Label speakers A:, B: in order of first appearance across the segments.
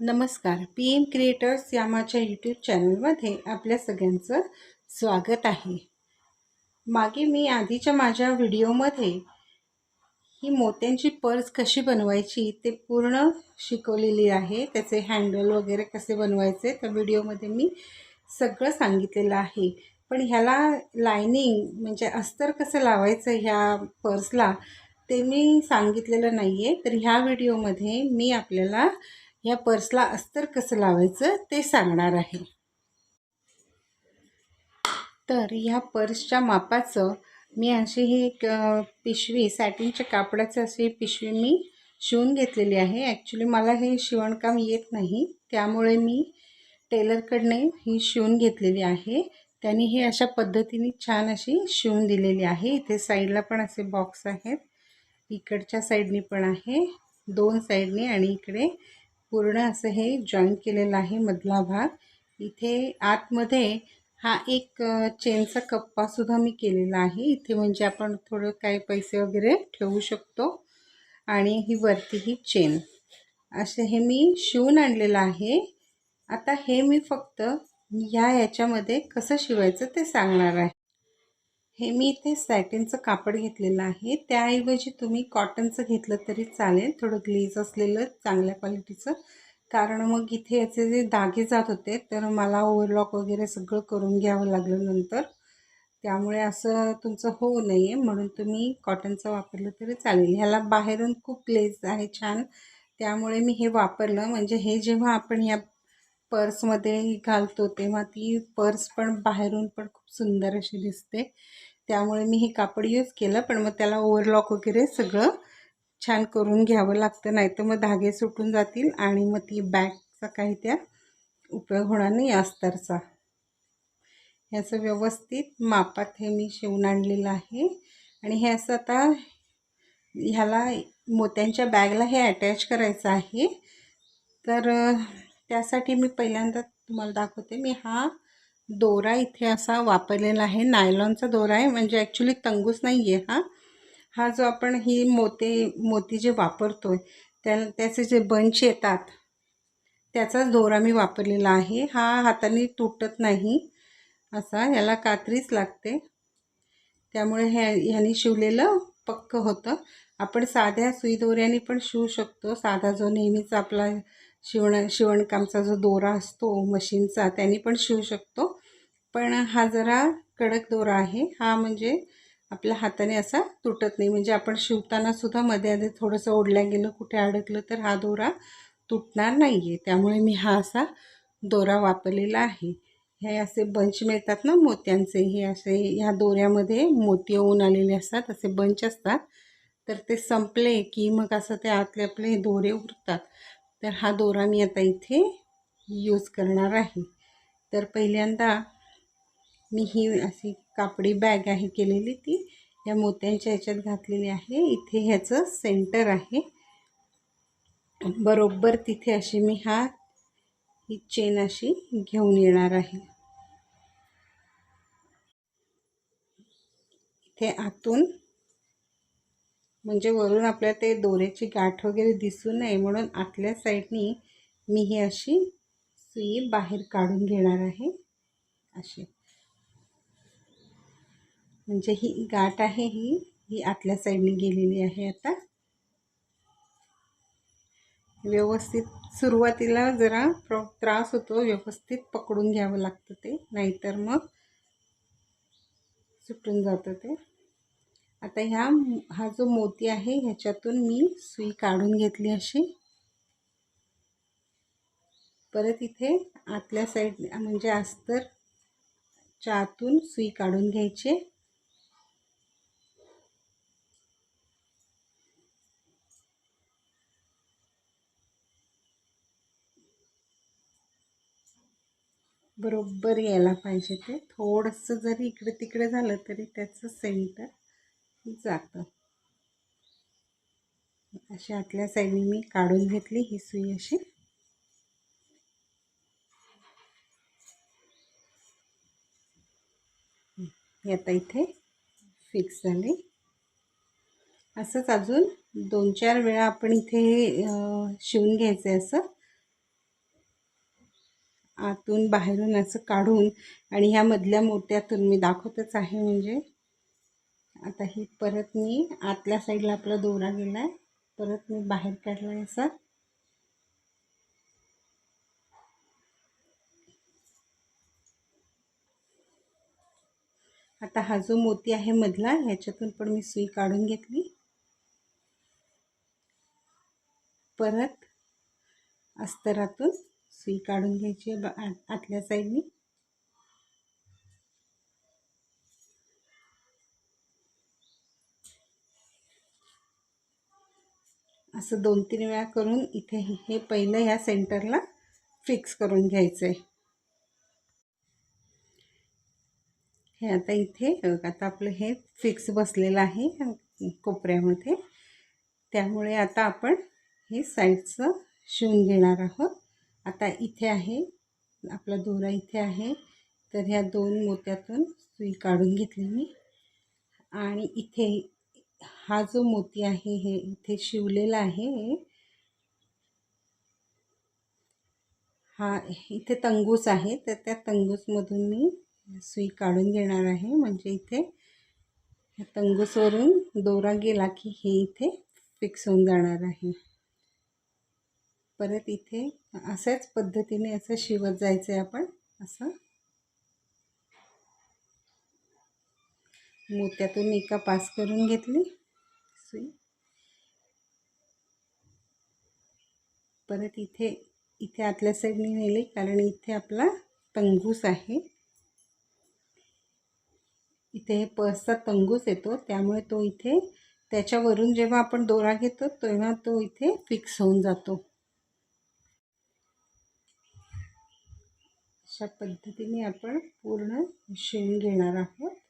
A: नमस्कार. P M creators या माझ्या यूट्यूब चॅनलमध्ये आपल्या सगळ्यांचं स्वागत आहे. मागे मी आधीच्या माझ्या व्हिडिओमध्ये ही मोत्यांची पर्स कशी बनवायची ते पूर्ण शिकवलेली आहे. त्याचे हँडल वगैरे कसे बनवायचे त्या व्हिडिओमध्ये मी सगळं सांगितलेलं आहे. पण ह्याला लायनिंग म्हणजे अस्तर कसं लावायचं ह्या पर्सला ते मी सांगितलेलं नाही आहे तर ह्या व्हिडिओमध्ये मी आपल्याला या पर्सला अस्तर कसं लावायचं ते सांगणार आहे. तर ह्या पर्सच्या मापाचं मी अशी ही एक पिशवी सॅटिनच्या कापडाचं अशी पिशवी मी शिवून घेतलेली आहे. ॲक्च्युली मला हे शिवणकाम येत नाही. त्यामुळे मी टेलरकडने ही शिवून घेतलेली आहे. त्यांनी हे अशा पद्धतीने छान अशी शिवून दिलेली आहे. इथे साईडला पण असे बॉक्स आहेत. इकडच्या साईडनी पण आहे. दोन साईडनी आणि इकडे पूर्ण असं हे जॉईंट केलेलं आहे मधला भाग. इथे आतमध्ये हा एक चेनचा कप्पासुद्धा मी केलेला आहे. इथे म्हणजे आपण थोडं काही पैसे वगैरे ठेवू शकतो. आणि ही वरती ही चेन असे हे मी शिवून आणलेलं आहे. आता हे मी फक्त ह्या याच्यामध्ये कसं शिवायचं ते सांगणार आहे. हे मी इथे सॅटिनचं कापड घेतलेलं आहे. त्याऐवजी तुम्ही कॉटनचं घेतलं तरी चालेल. थोडं ग्लेज असलेलं चांगल्या क्वालिटीचं कारण मग इथे याचे जे दागे जात होते तर मला ओव्हरलॉक वगैरे सगळं करून घ्यावं लागलं नंतर. त्यामुळे असं तुमचं होऊ नये म्हणून तुम्ही कॉटनचं वापरलं तरी चालेल. ह्याला बाहेरून खूप ग्लेज आहे छान. त्यामुळे मी हे वापरलं. म्हणजे हे जेव्हा आपण ह्या पर्समध्ये घालतो तेव्हा ती पर्स पण बाहेरून पण खूप सुंदर अशी दिसते. त्यामुळे मी हे कापड यूज केलं पण मग त्याला ओव्हरलॉक वगैरे सगळं छान करून घ्यावं लागतं. नाही तर मग धागे सुटून जातील आणि मग ती बॅगचा काही त्या उपयोग होणार नाही अस्तरचा. ह्याचं व्यवस्थित मापात हे मी शिवून आणलेलं आहे. आणि हे असं आता ह्याला मोत्यांच्या बॅगला हे अटॅच करायचं आहे. तर त्यासाठी मी पहिल्यांदा तुम्हाला दाखवते. मी हा दोरा इथे असा वापरलेला आहे. नायलॉनचा दोरा आहे. म्हणजे ॲक्च्युली तंगूस नाही आहे हा. हा जो आपण ही मोते मोती जे वापरतो आहे त्या त्याचे जे बंच येतात त्याचाच दोरा मी वापरलेला आहे. हा हाताने तुटत नाही. असा याला कात्रीच लागते. त्यामुळे ह्या ह्याने शिवलेलं पक्क होतं. आपण साध्या सुई दोऱ्याने पण शिवू शकतो. साधा जो नेहमीचा आपला शिवण शिवणकामचा जो दोरा असतो मशीनचा त्याने पण शिवू शकतो. पण हा जरा कडक दोरा आहे. हा म्हणजे आपल्या हाताने असा तुटत नाही. म्हणजे आपण शिवताना सुद्धा मध्ये आधी थोडंसं ओढल्या गेलं कुठे अडकलं तर हा दोरा तुटणार नाही आहे त्यामुळे मी हा असा दोरा वापरलेला आहे. हे असे बंच मिळतात ना मोत्यांचे? हे असे ह्या दोऱ्यामध्ये मोती येऊन आलेले असतात. असे बंच असतात. तर ते संपले की मग असं ते आतले आपले दोरे उरतात. तर हा दोरा मी आता इथे यूज करणार आहे. तर पहिल्यांदा मी ही अशी कापडी बॅग आहे केलेली ती या मोत्यांच्या ह्याच्यात घातलेली आहे. इथे ह्याचं सेंटर आहे. बरोबर तिथे अशी मी हा ही चेन अशी घेऊन येणार आहे. इथे आतून म्हणजे वरून आपल्या ते दोऱ्याची गाठ वगैरे दिसू नये म्हणून आतल्या साईडनी मी ही अशी सुई बाहेर काढून घेणार आहे. अशी. म्हणजे ही गाठ आहे ही ही आतल्या साईडने गेलेली आहे आता. व्यवस्थित सुरुवातीला जरा प्रॉ त्रास होतो व्यवस्थित पकडून घ्यावं लागतं ते नाहीतर मग सुटून जातं ते. आता ह्या हा जो मोती आहे ह्याच्यातून मी सुई काढून घेतली अशी. परत इथे आतल्या साईड म्हणजे अस्तरच्या आतून सुई काढून घ्यायची. बरोबर यायला पाहिजे ते. थोडंसं जरी इकडे तिकडे झालं तरी त्याचं सेंटर जातं. अशा आतल्या साईडने मी काढून घेतली ही सुई अशी. आता इथे फिक्स झाले. असंच अजून दोन चार वेळा आपण इथे शिवून घ्यायचं आहे असं. आतून बाहेरून असं काढून आणि ह्या मधल्या मोत्यातून मी दाखवतच आहे म्हणजे आता ही परत मी आतल्या साईडला आपला दोरा गेला आहे परत मी बाहेर काढला आहे असा. आता हा जो मोती आहे मधला ह्याच्यातून पण मी सुई काढून घेतली. परत अस्तरातून सुई काढून घ्यायची आहे आतल्या साईडनी. असं दोन तीन वेळा करून इथे हे पहिलं ह्या सेंटरला फिक्स करून घ्यायचं आहे हे आता इथे आता आपलं हे फिक्स बसलेलं आहे कोपऱ्यामध्ये. त्यामुळे आता आपण हे साईडचं शिवून घेणार आहोत. आता इथे आहे आपला दोरा इथे आहे. तर ह्या दोन मोत्यातून सुई काढून घेतली मी. आणि इथे हा जो मोती आहे हे इथे शिवलेला आहे. हा इथे तंगूस आहे तर त्या तंगूसमधून मी सुई काढून घेणार आहे. म्हणजे इथे तंगूसवरून दोरा गेला की हे इथे फिक्स होऊन जाणार आहे. परत इथे अशाच पद्धतीने असं शिवत जायचं आहे आपण असं मोत्यातून एका पास करून घेतली. सुई परत इथे इथे आतल्या साईडने नेली कारण इथे आपला तंगूस आहे. इथे हे पर्सचा तंगूस येतो त्यामुळे तो इथे त्याच्यावरून जेव्हा आपण दोरा घेतो तेव्हा तो इथे फिक्स होऊन जातो. अशा पद्धतीने आपण पूर्ण शिवून घेणार आहोत.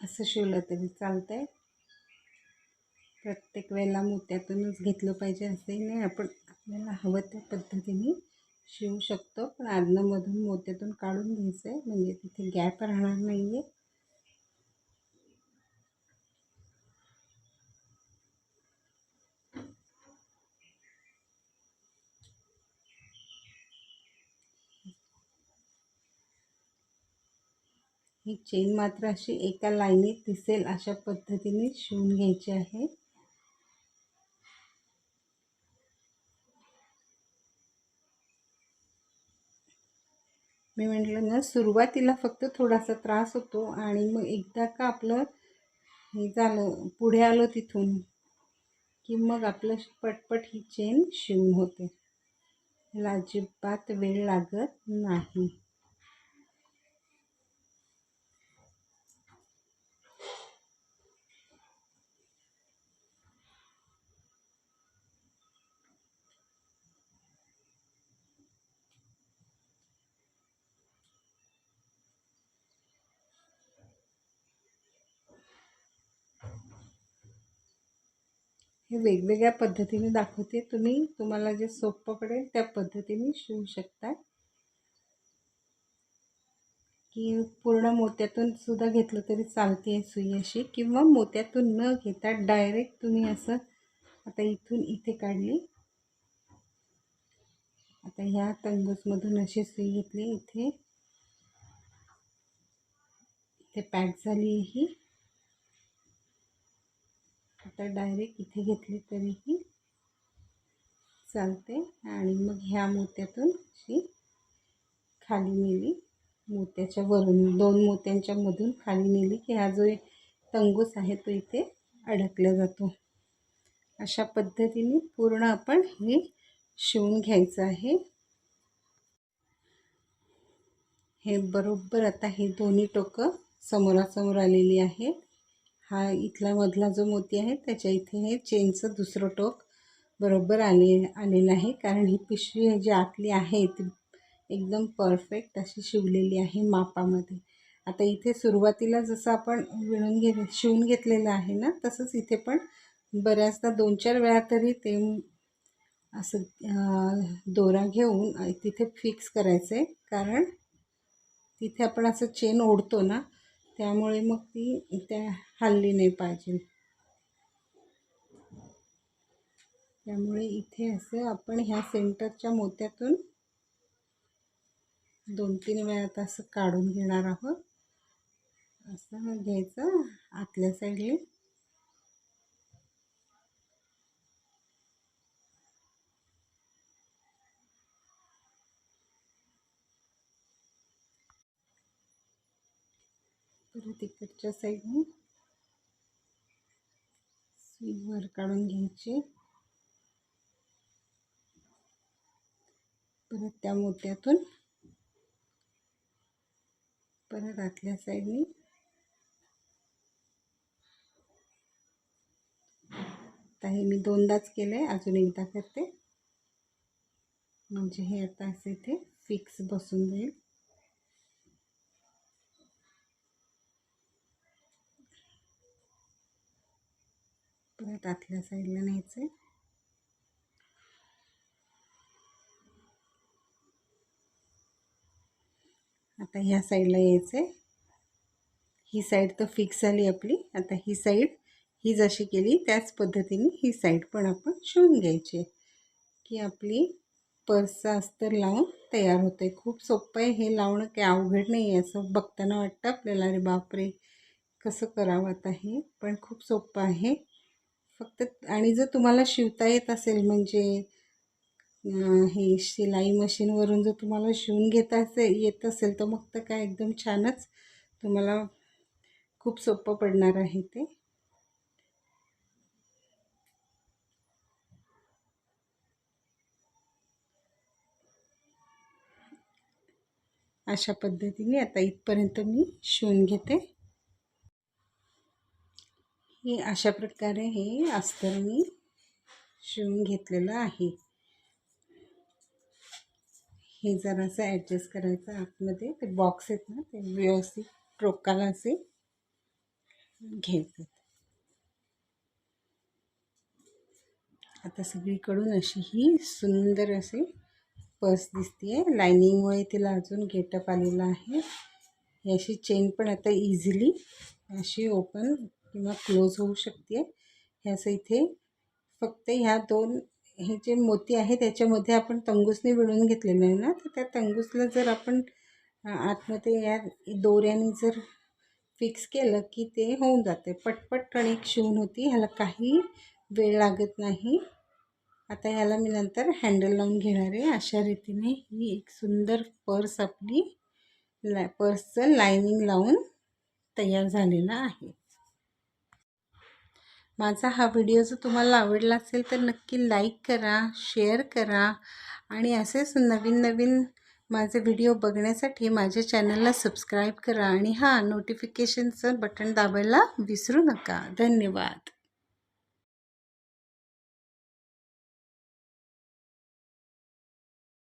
A: असं शिवलं तरी चालतं आहे प्रत्येक वेळेला मोत्यातूनच घेतलं पाहिजे असंही नाही. आपण आपल्याला हवं त्या पद्धतीने शिवू शकतो. पण आदनमधून मोत्यातून काढून घ्यायचं आहे म्हणजे तिथे गॅप राहणार नाही आहे ही चेन मात्र अशी एका लाईनीत दिसेल अशा पद्धतीने शिवून घ्यायची आहे. मी म्हटलं ना सुरुवातीला फक्त थोडासा त्रास होतो आणि मग एकदा का आपलं हे झालं पुढे आलो तिथून की मग आपलं पटपट ही चेन शिवून होते. ला अजिबात वेळ लागत नाही. हे वेगवेगळ्या पद्धतीने दाखवते. तुम्ही तुम्हाला जे सोपं पडेल त्या पद्धतीने शिवू शकता. की पूर्ण मोत्यातून सुद्धा घेतलं तरी चालते आहे सुई अशी. किंवा मोत्यातून न घेता डायरेक्ट तुम्ही असं आता इथून इथे काढली. आता ह्या तंगूसमधून अशी सुई घेतली. इथे. इथे पॅक झाली ही. तर डायरेक्ट इथे घेतली तरीही चालते. आणि मग ह्या मोत्यातून अशी खाली नेली. मोत्याच्या वरून दोन मोत्यांच्या मधून खाली नेली की हा जो तंगूस आहे तो इथे अडकला जातो. अशा पद्धतीने पूर्ण आपण हे शिवून घ्यायचं आहे. हे बरोबर आता हे दोन्ही टोकं समोरासमोर आलेली आहेत. हा इथला मधला जो मोती आहे त्याच्या इथे हे चेनचं दुसरं टोक बरोबर आले आलेलं आहे. कारण ही पिशवी जी आतली आहे ती एकदम परफेक्ट अशी शिवलेली आहे मापामध्ये. आता इथे सुरुवातीला जसं आपण विणून घे शिवून घेतलेलं आहे ना तसंच इथे पण बऱ्याचदा दोन चार वेळा तरी ते असं दोरा घेऊन तिथे फिक्स करायचं आहे कारण तिथे आपण असं चेन ओढतो ना त्यामुळे मग ती त्या हल्ली नाही पाहिजे. त्यामुळे इथे असं आपण ह्या सेंटरच्या मोत्यातून दोन तीन वेळात असं काढून घेणार आहोत. असं घ्यायचं आतल्या साईडला तिकडच्या इकडच्या साईडने वर काढून घ्यायचे. परत त्या मोत्यातून. परत आतल्या साईडने आता हे मी दोनदाच केलं आहे अजून एकदा करते. म्हणजे हे आता असं इथे फिक्स बसून जाईल. परत आतल्या साईडला न्यायचं आहे आता ह्या साईडला यायचं आहे ही साईड तर फिक्स झाली आपली. आता ही साईड ही जशी केली त्याच पद्धतीने ही साईड पण आपण शिवून घ्यायची. की आपली पर्सचा अस्तर लावून तयार होते खूप सोपं आहे. हे लावणं काही अवघड नाही आहे असं बघताना वाटतं आपल्याला अरे बापरे कसं करावं आता हे? पण खूप सोपं आहे. फक्त आणि जर तुम्हाला शिवता येत असेल म्हणजे हे शिलाई मशीनवरून जर तुम्हाला शिवून घेता असेल येत असेल तर मग तर काय एकदम छानच. तुम्हाला खूप सोपं पडणार आहे ते. अशा पद्धतीने आता इथपर्यंत मी शिवून घेते. हे अशा प्रकारे हे अस्तर मी शिवून घेतलेलं आहे. हे जरासं ॲडजस्ट करायचं आतमध्ये. ते बॉक्स आहेत ना ते व्यवस्थित टोकाला असे घ्यायचं आता सगळीकडून अशी ही सुंदर असे पर्स दिसते आहे लायनिंगमुळे तिला अजून गेटअप आलेला आहे. ही अशी चेन पण आता इझिली अशी ओपन किंवा क्लोज होऊ शकते. ह्याचं इथे फक्त ह्या दोन हे जे मोती आहे त्याच्यामध्ये आपण तंगूसने विणून घेतलेलं आहे ना तर त्या तंगूसला जर आपण आतमध्ये या दोऱ्याने जर फिक्स केलं की ते होऊन जाते. पटपट टणीक शिवून होती ह्याला काही वेळ लागत नाही. आता ह्याला मी नंतर हँडल लावून घेणार आहे. अशा रीतीने ही एक सुंदर पर्स आपली ला पर्सचं लायनिंग लावून तयार झालेला आहे. माझा हा व्हिडिओ जर तुम्हाला आवडला असेल तर नक्की लाईक करा शेअर करा आणि असेच नवीन नवीन माझे व्हिडिओ बघण्यासाठी माझ्या चॅनलला सबस्क्राईब करा आणि हां नोटिफिकेशनचं बटन दाबायला विसरू नका. धन्यवाद.